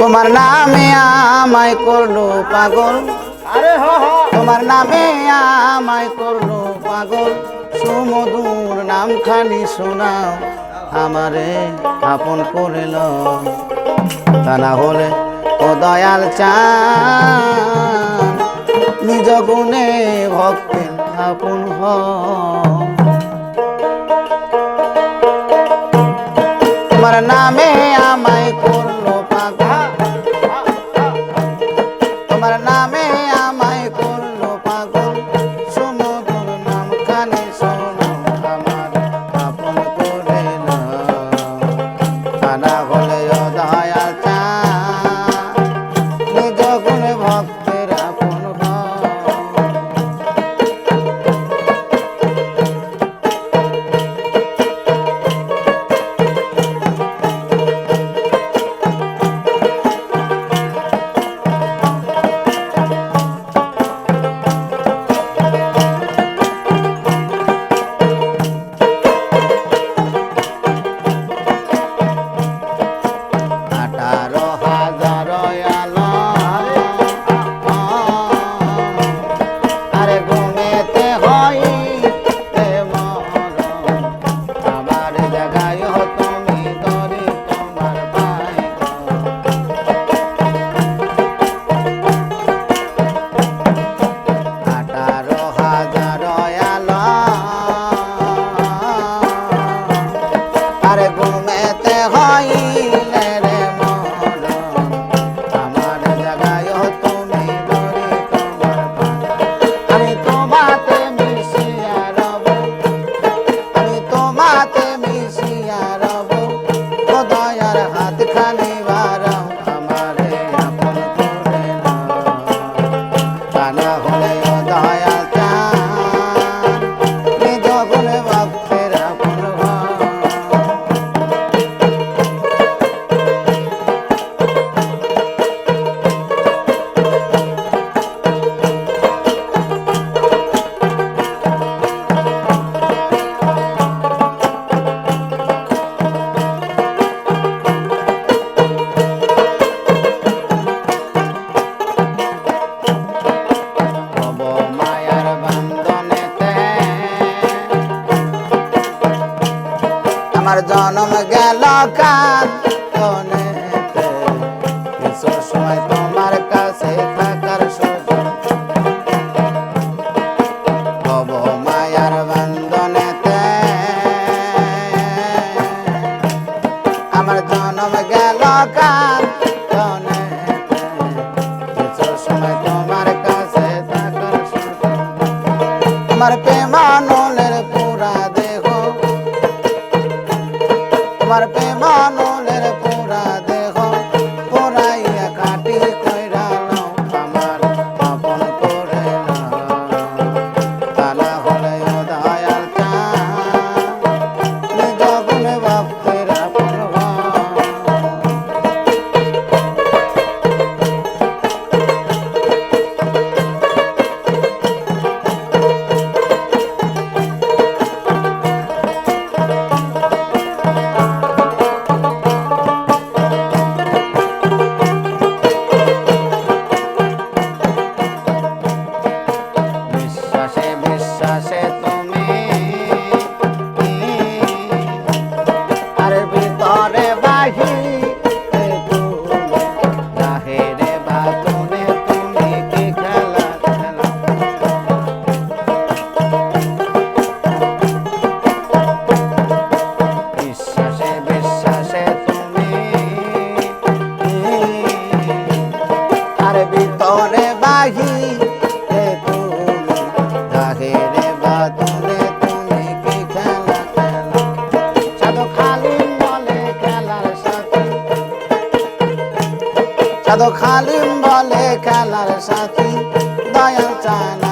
তোমার নামে আমায় করল পাগল। আরে তোমার নামে আমায় করল পাগল। সুমধুর নাম খালি শোনাও আমারে আপন করিল। তা না হলে ও দয়াল চান নিজ গুণে ভক্তের আপন হ তোমার নামে আমায় কর আমার জনম গেল কাতনে কিছু সময় তোমার কাছে থাকার সুযোগ। হব মায়ার বন্ধনেতে আমার জনম গেল কাতনে আমার প্রেমানো sempre assim. কাদো খালিম বলে খেলার সাথী দয়াল চায়